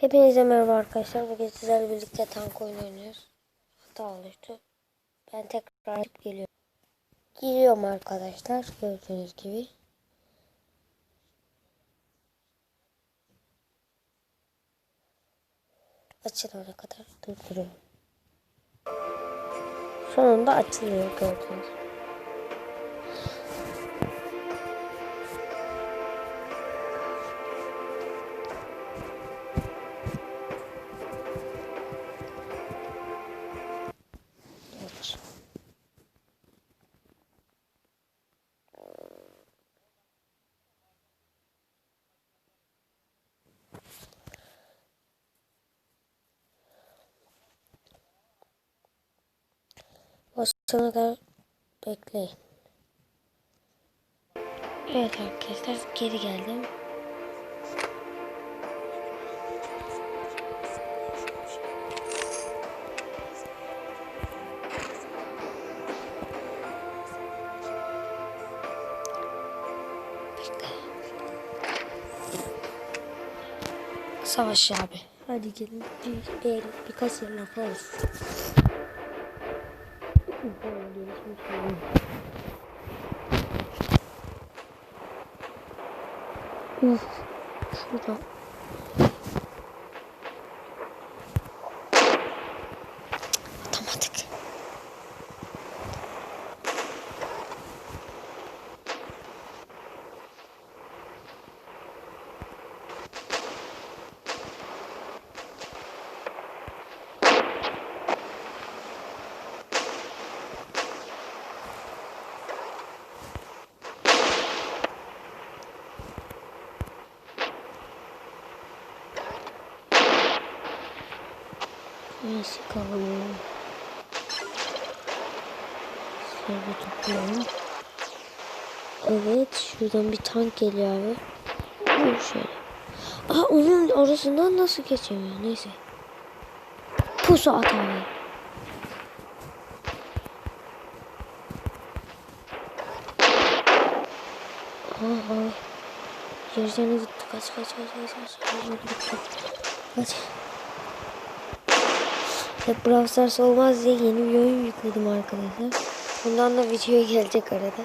Hepinize merhaba arkadaşlar. Bugün sizlerle birlikte tank oynuyoruz. Hata oluştu. Ben tekrar geliyorum. Giriyorum arkadaşlar. Gördüğünüz gibi. Açılana kadar durduruyorum. Sonunda açılıyor gördüğünüz gibi. Başına kadar bekleyin. Evet arkadaşlar geri geldim. Savaş abi. Hadi gelin bir, bir, birkaç yer yaparız. Uf, şurada. Neyse kalalım. Şöyle toplayalım. Evet şuradan bir tank geliyor abi. Dur şöyle. Aa onun orasından nasıl geçemiyor neyse. Pusu at abi. Aa. Yerden gitti kaç kaç kaç kaç kaç. Gitti. Kaç. Hep Brawl Stars olmaz diye yeni bir oyun yükledim arkadaşlar. Bundan da video gelecek arada.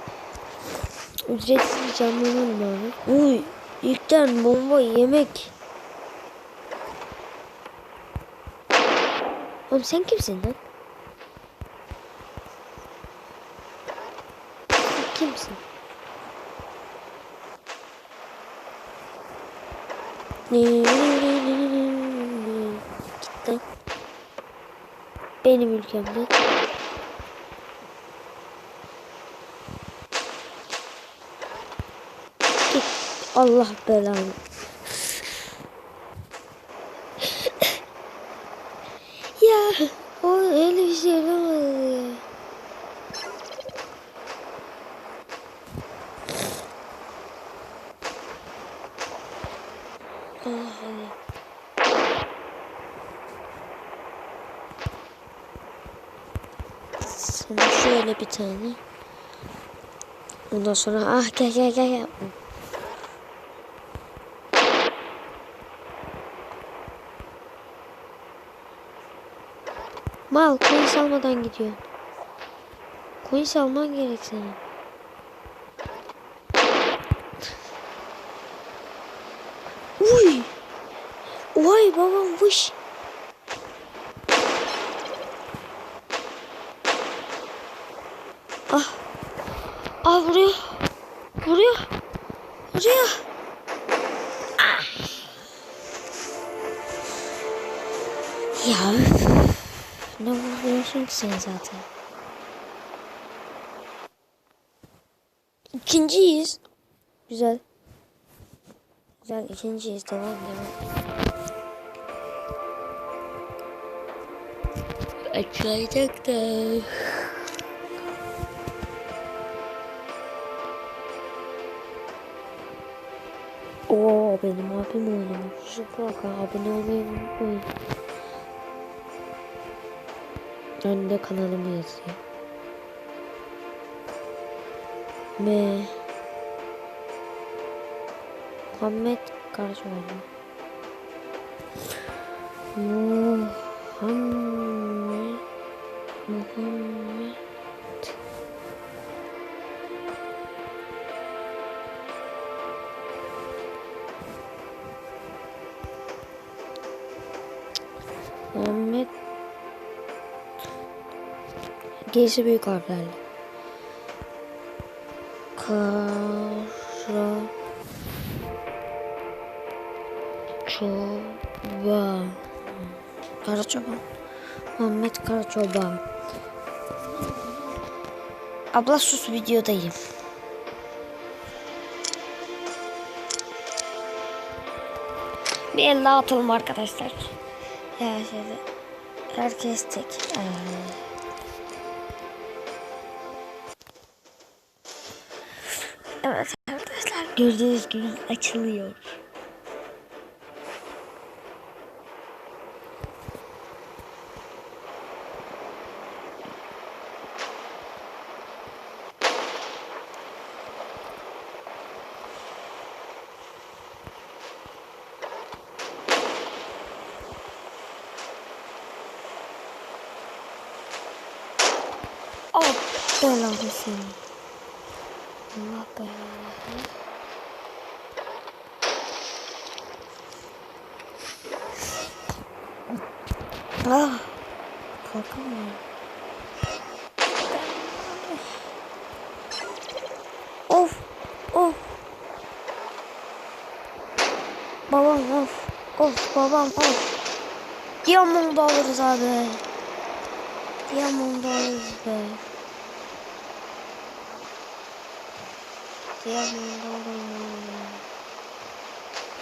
Ücretsiz bir oyun abi. Uy, ilkten bomba yemek. Oğlum sen kimsin lan? Kimsin? Git lan. Benim ülkemde. Allah belanı. ya o öyle bir şey olamaz ya. Allah Allah. Sana şöyle bir tane. Ondan sonra ah gel gel gel gel. Mal coin salmadan gidiyor. Coin salman gerek senin. Uy. Vay babam vış. Ah vuruyor. Vuruyor. Vuruyor. Ah. Ya. Ne vuruyorsun ki sen zaten? İkinciyiz. Güzel. Güzel ikinciyiz. Devam devam. Açılacak da. Benim abim oynamış. Bak abone olmayı unutmayın. Önünde kanalımı yazıyor. M Muhammed Karacaoğlu. Muhammed Muhammed Gerisi büyük harflerle. Kara Çoban. Karaçoban. Muhammed Karaçoban. Abla sus videodayım. Bir el daha atalım arkadaşlar. Ya şeyde herkes tek. Ay. Gördüğünüz gibi açılıyor. Oh belanı seni. Allah belanı. Ah. Kalkamıyorum. Of. Of. Babam of. Of babam of. Diamond alırız abi. Diamond alırız be. Diamond alırım.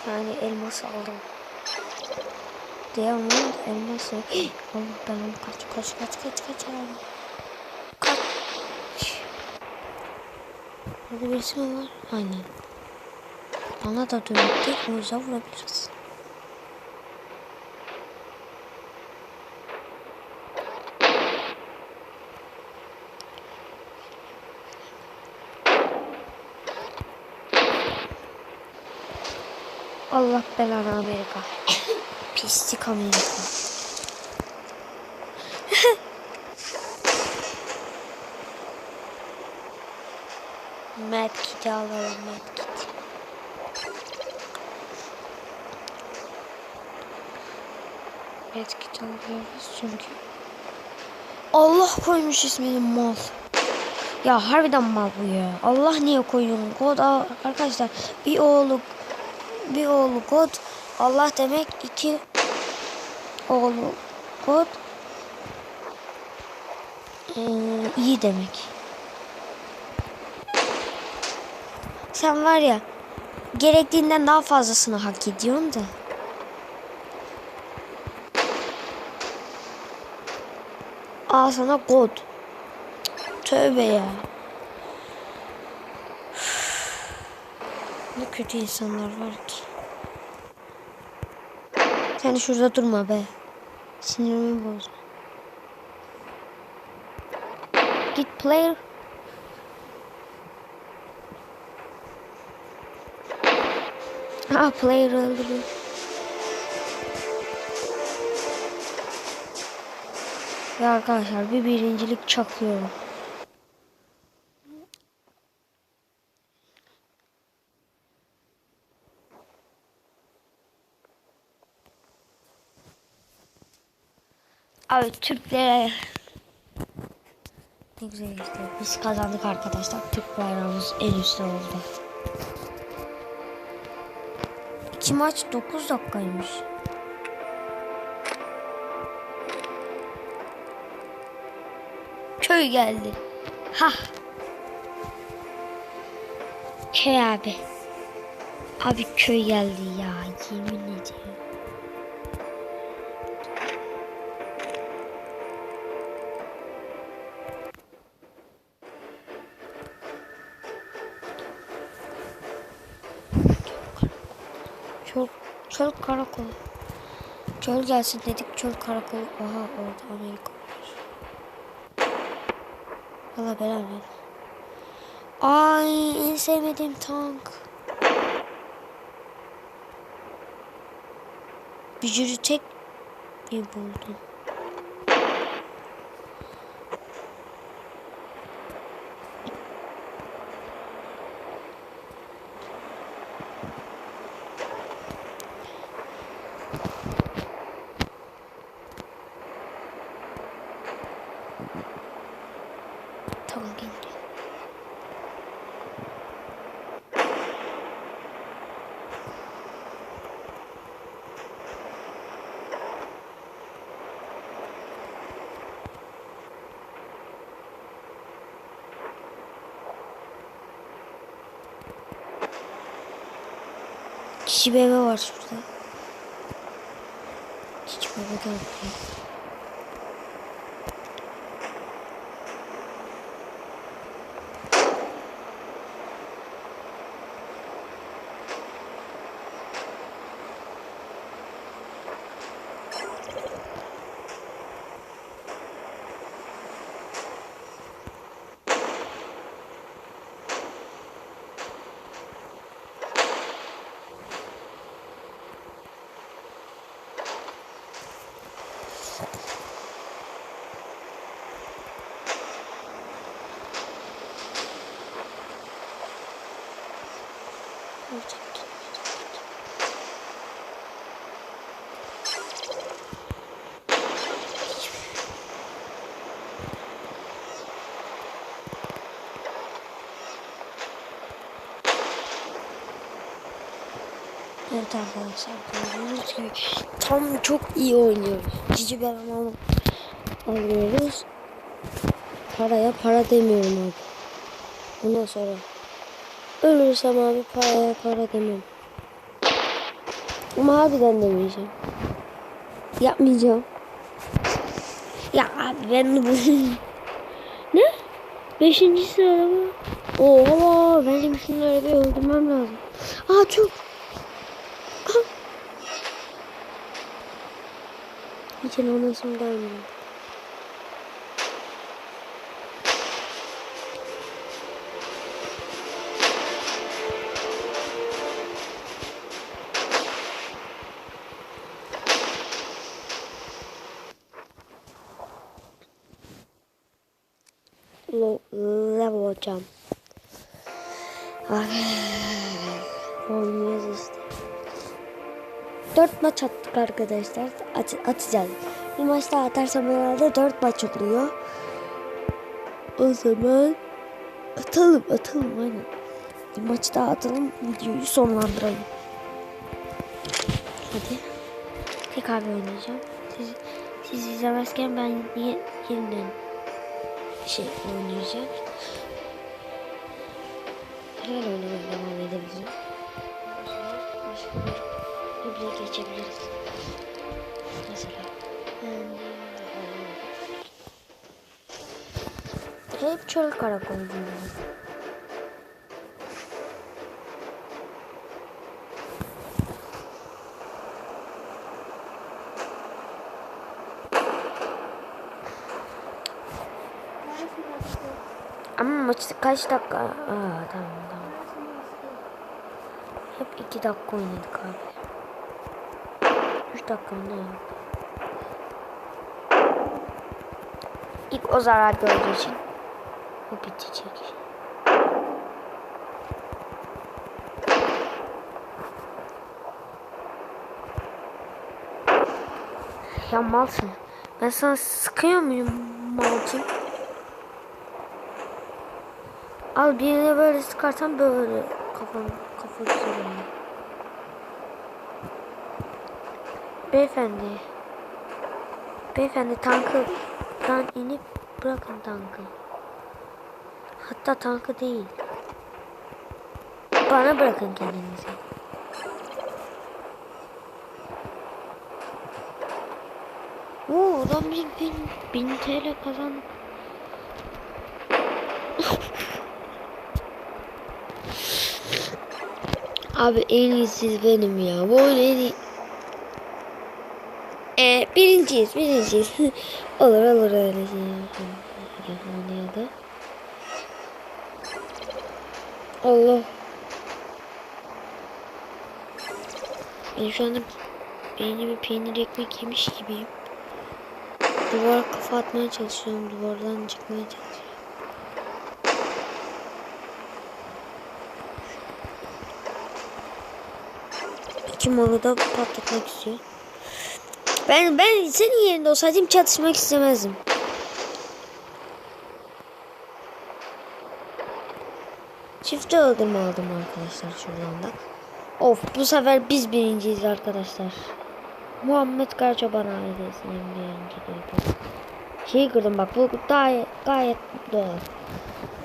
Yani elmas aldım. Diamond elması. Allah ben onu kaç kaç kaç kaç kaç abi. Kaç. Burada birisi mi var? Aynen. Bana da dönüktü. O yüzden vurabiliriz. Allah belanı Amerika. Pislik Amerika. Mad Kit'i alalım Mad Kit. Mad Kit alıyoruz çünkü. Allah koymuş ismini mal. Ya harbiden mal bu ya. Allah niye koyuyor? Kod arkadaşlar bir oğlu bir oğlu kod Allah demek iki oğlu kod ee, iyi demek. Sen var ya gerektiğinden daha fazlasını hak ediyorsun da. Al sana kod. Tövbe ya. Ne kötü insanlar var ki. Sen şurada durma be. Sinirimi bozma. Git player. Ha player öldürüyor. Ya arkadaşlar bir birincilik çakıyorum. Abi Türklere ne güzel işte. Biz kazandık arkadaşlar. Türk bayrağımız en üstte oldu. İki maç 9 dakikaymış. Köy geldi. Ha. Köy abi. Abi köy geldi ya. Yemin ediyorum. Çöl karakolu. Çöl gelsin dedik çöl karakolu. Aha orada Amerika var. Valla beraber. Ay en sevmediğim tank. Bücürü tek İyi buldum. Tamam geliyor. Kişi bebe var şurada. Kişi bebe gel buraya. Evet arkadaşlar gördüğünüz gibi tam çok iyi oynuyoruz. Cici adam alıyoruz. Paraya para demiyorum abi. Bundan sonra ölürsem abi paraya para demem. Ama harbiden demeyeceğim. Yapmayacağım. Ya abi ben de bu... ne? Beşinci sırada mı? Oha benim şunları bir öldürmem lazım. Aa çok. Aha. Hiç inanasım gelmiyor. Level hocam. Olmuyoruz işte. Dört maç attık arkadaşlar. At atacağız. Bir maç daha atarsam herhalde dört maç oluyor. O zaman atalım atalım aynen. Bir maç daha atalım videoyu sonlandıralım. Hadi. Tekrar oynayacağım. Siz, siz izlemezken ben ye, yeniden şey oynayacağım. Hemen oynamaya devam edebilirim. Dubleye geçebiliriz. Mesela. Hep çöl karakolu dinliyorum. Maçta kaç dakika? Aa tamam tamam. Hep iki dakika oynadık abi. Üç dakika ne yaptı? İlk o zarar gördüğü için o bitecek. Ya malsın. Ben sana sıkıyor muyum malcım? Al birine böyle sıkarsan böyle kafan kafa oluyor. Beyefendi. Beyefendi tankıdan inip bırakın tankı. Hatta tankı değil. Bana bırakın kendinizi. Oo, adam bin, bin, bin TL kazandık. Abi en iyisi benim ya. Bu oyun en iyi. Ee, birinciyiz, birinciyiz. olur olur öyle şey. Ya da. Allah. Ben şu anda beynimi peynir ekmek yemiş gibiyim. Duvara kafa atmaya çalışıyorum. Duvardan çıkmaya çalışıyorum. İki da patlatmak istiyor. Ben ben senin yerinde olsaydım çatışmak istemezdim. Çifte öldürme aldım arkadaşlar şuradan da. Of bu sefer biz birinciyiz arkadaşlar. Muhammed Karçoban ailesinin birinciliği. Şeyi kırdım bak bu gayet, gayet doğal.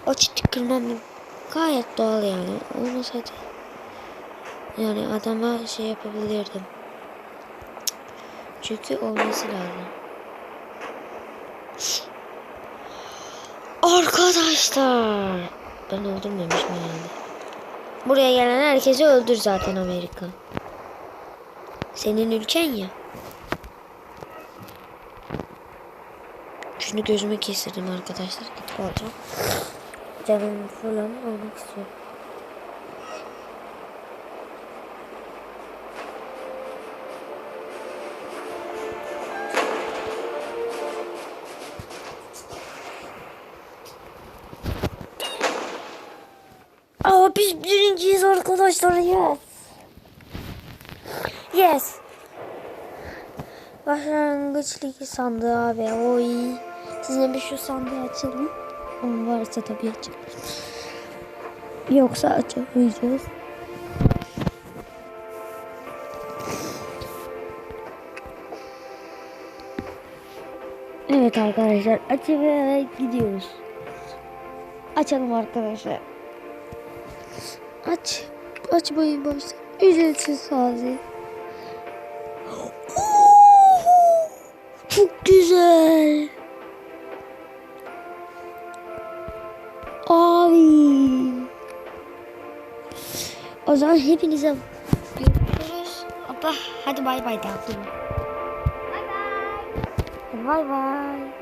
O çiti kırmam gayet doğal yani. Olmasaydı yani adama şey yapabilirdim. Çünkü olması lazım. Arkadaşlar. Ben öldürmemişim herhalde. Buraya gelen herkesi öldür zaten Amerika. Senin ülken ya. Şunu gözüme kestirdim arkadaşlar. Gidip alacağım. Canım falan almak istiyorum. Arkadaşlar yes. Yes. Başlangıç ligi sandığı abi oy. Size bir şu sandığı açalım. O varsa tabii açalım. Yoksa açamayacağız. Evet arkadaşlar açmaya gidiyoruz. Açalım arkadaşlar. Aç. Açmayın başta. Ücretsiz sadece. Çok güzel. Abi. O zaman hepinize görüşürüz. Hoppa, hadi bay bay daha. Bay bay. Bay bay.